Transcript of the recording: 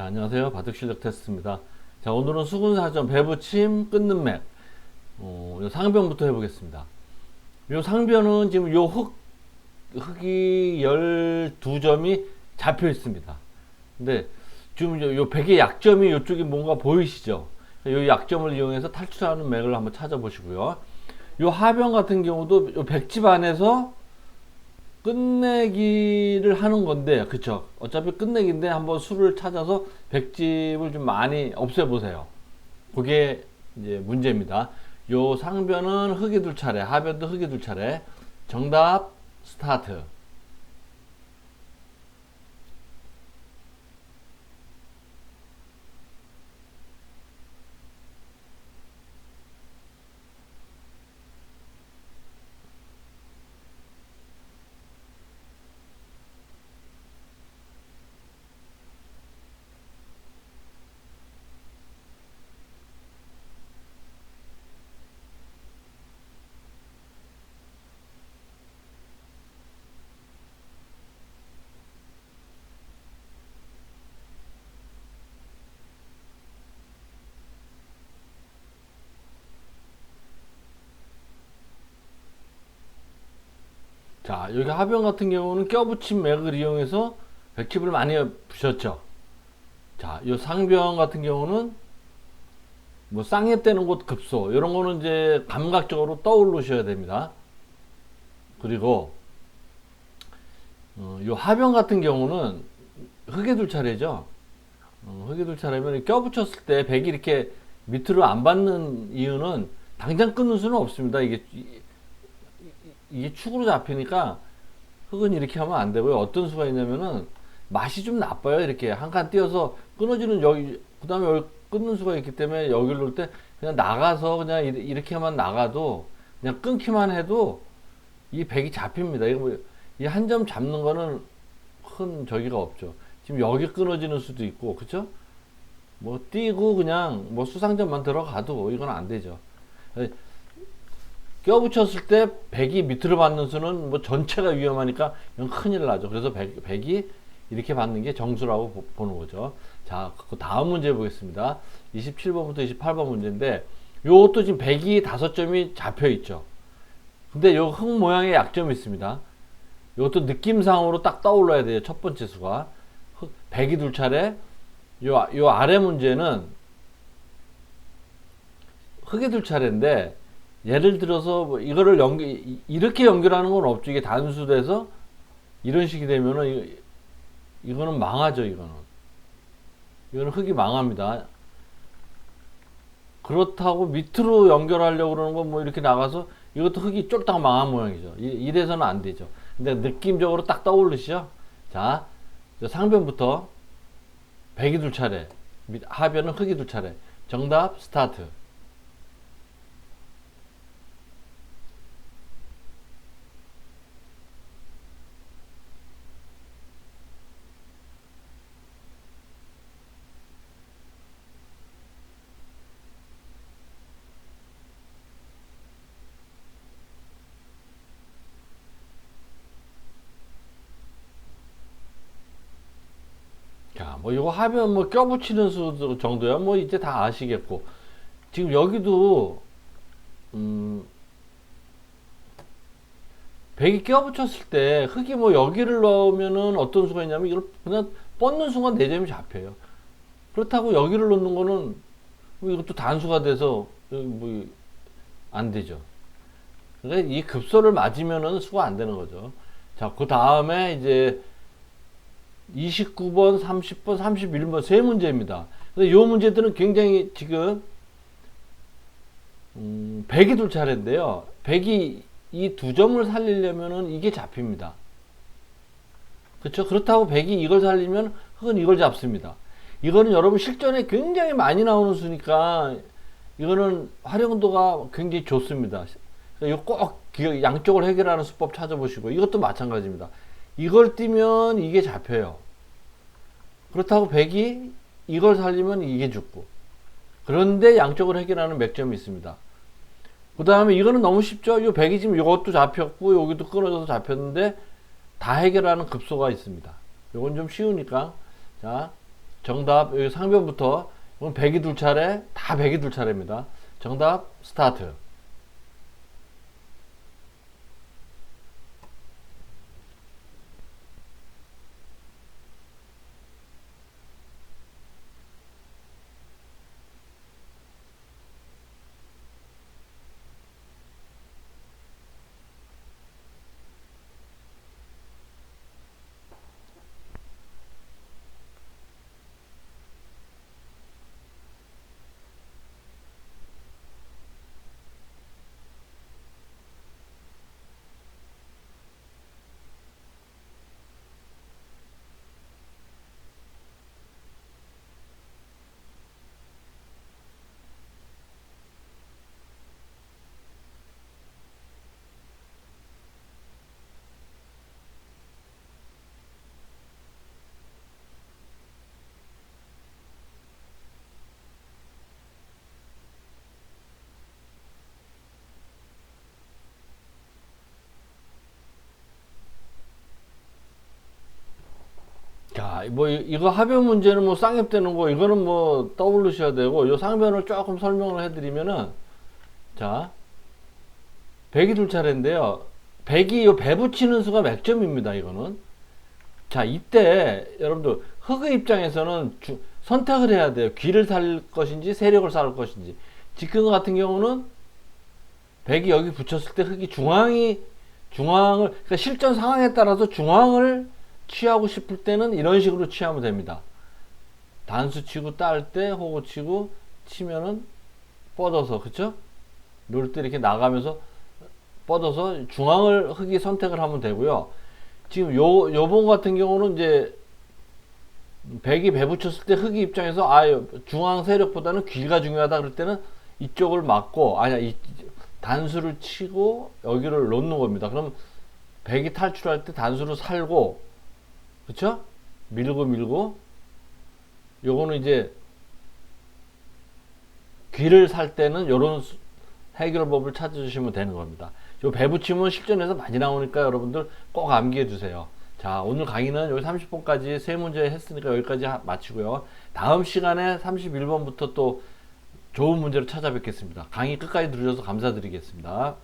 자, 안녕하세요. 바둑 실력 테스트입니다. 자, 오늘은 수군사전 배부침 끊는 맥. 어, 요 상변부터 해보겠습니다. 요 상변은 지금 요 흙, 흙이 12점이 잡혀 있습니다. 근데 지금 요, 요 백의 약점이 요쪽에 뭔가 보이시죠? 요 약점을 이용해서 탈출하는 맥을 한번 찾아보시고요. 요 하변 같은 경우도 요 백집 안에서 끝내기를 하는 건데, 그쵸? 어차피 끝내기인데 한번 수를 찾아서 백집을 좀 많이 없애보세요. 그게 이제 문제입니다. 요 상변은 흙이 둘 차례, 하변도 흙이 둘 차례. 정답, 스타트. 자, 여기 하변 같은 경우는 껴붙인 맥을 이용해서 백집을 많이 부셨죠. 자, 이 상변 같은 경우는 뭐 쌍에 떼는 곳 급소 이런 거는 이제 감각적으로 떠올르셔야 됩니다. 그리고 어, 요 하변 같은 경우는 흙에 둘 차례죠. 어, 흙에 둘 차례면 껴붙였을 때 백이 이렇게 밑으로 안 받는 이유는 당장 끊을 수는 없습니다. 이게 이게 축으로 잡히니까 흙은 이렇게 하면 안 되고요. 어떤 수가 있냐면은 맛이 좀 나빠요. 이렇게 한 칸 띄어서 끊어지는 여기 그다음에 여기 끊는 수가 있기 때문에 여기를 놓을 때 그냥 나가서 그냥 이- 이렇게만 나가도 그냥 끊기만 해도 이 백이 잡힙니다. 이거 뭐, 이한 점 잡는 거는 큰 저기가 없죠. 지금 여기 끊어지는 수도 있고, 그쵸? 뭐, 뛰고 그냥 뭐 수상점만 들어가도 이건 안 되죠. 껴붙였을 때 백이 밑으로 받는 수는 뭐 전체가 위험하니까 큰일 나죠. 그래서 백, 백이 이렇게 받는 게 정수라고 보- 보는 거죠. 자, 그 다음 문제 보겠습니다. 27번부터 28번 문제인데 요것도 지금 백이 다섯 점이 잡혀 있죠. 근데 요 흙 모양의 약점이 있습니다. 이것도 느낌상으로 딱 떠올라야 돼요. 첫 번째 수가. 흙, 백이 둘 차례. 요, 아- 요 아래 문제는 흙이 둘 차례인데 예를 들어서 뭐 이거를 이- 이렇게 연결하는 건 없죠. 이게 단수돼서 이런 식이 되면은 이- 이거는 망하죠. 이거는 이거는 흙이 망합니다. 그렇다고 밑으로 연결하려고 그러는 건 뭐 이렇게 나가서 이것도 흙이 쫄딱 망한 모양이죠. 이- 이래서는 안 되죠. 근데 느낌적으로 딱 떠오르시죠? 자, 저 상변부터 백이 둘 차례, 밑- 하변은 흙이 둘 차례. 정답 스타트. 자, 뭐 이거 하면 뭐 껴붙이는 수 정도야 뭐 이제 다 아시겠고 지금 여기도 음 백이 껴붙였을 때 흙이 뭐 여기를 넣으면은 어떤 수가 있냐면 이걸 그냥 뻗는 순간 네 점이 잡혀요. 그렇다고 여기를 넣는 거는 뭐 이것도 단수가 돼서 뭐 안 되죠. 그러니까 이 급소를 맞으면은 수가 안 되는 거죠. 자, 그 다음에 이제 29번, 30번, 31번 세 문제입니다. 근데 이 문제들은 굉장히 지금 음, 100이 둘 차례인데요. 100이 이 두 점을 살리려면은 이게 잡힙니다. 그렇죠? 그렇다고 100이 이걸 살리면 흙은 이걸 잡습니다. 이거는 여러분 실전에 굉장히 많이 나오는 수니까 이거는 활용도가 굉장히 좋습니다. 이거 꼭 양쪽을 해결하는 수법 찾아보시고 이것도 마찬가지입니다. 이걸 띄면 이게 잡혀요. 그렇다고 백이 이걸 살리면 이게 죽고. 그런데 양쪽을 해결하는 맥점이 있습니다. 그 다음에 이거는 너무 쉽죠? 이 백이 지금 이것도 잡혔고 여기도 끊어져서 잡혔는데 다 해결하는 급소가 있습니다. 이건 좀 쉬우니까 자 정답 여기 상변부터 이건 백이 둘 차례 다 백이 둘 차례입니다. 정답 스타트. 자, 뭐 이- 이거 하변 문제는 뭐 쌍입되는 거 이거는 뭐 떠올리셔야 되고 요 상변을 조금 설명을 해드리면은 자, 백이 둘 차례인데요. 백이 요 배 붙이는 수가 몇 점입니다. 이거는 자 이때 여러분들 흑의 입장에서는 주- 선택을 해야 돼요. 귀를 살 것인지 세력을 쌓을 것인지. 지금 같은 경우는 백이 여기 붙였을 때 흑이 중앙이 중앙을 그러니까 실전 상황에 따라서 중앙을 취하고 싶을 때는 이런 식으로 취하면 됩니다. 단수 치고 딸 때 호구 치고 치면은 뻗어서 그쵸? 놀 때 이렇게 나가면서 뻗어서 중앙을 흑이 선택을 하면 되고요. 지금 요 요번 같은 경우는 이제 백이 배 붙였을 때 흑이 입장에서 아 중앙 세력보다는 귀가 중요하다 그럴 때는 이쪽을 막고 아니야 이 단수를 치고 여기를 놓는 겁니다. 그럼 백이 탈출할 때 단수를 살고 그쵸? 밀고 밀고 요거는 이제 귀를 살 때는 요런 수- 해결법을 찾아주시면 되는 겁니다. 요 배붙임은 실전에서 많이 나오니까 여러분들 꼭 암기해 주세요. 자, 오늘 강의는 여기 30번까지 세 문제 했으니까 여기까지 하- 마치고요. 다음 시간에 31번부터 또 좋은 문제로 찾아뵙겠습니다. 강의 끝까지 들으셔서 감사드리겠습니다.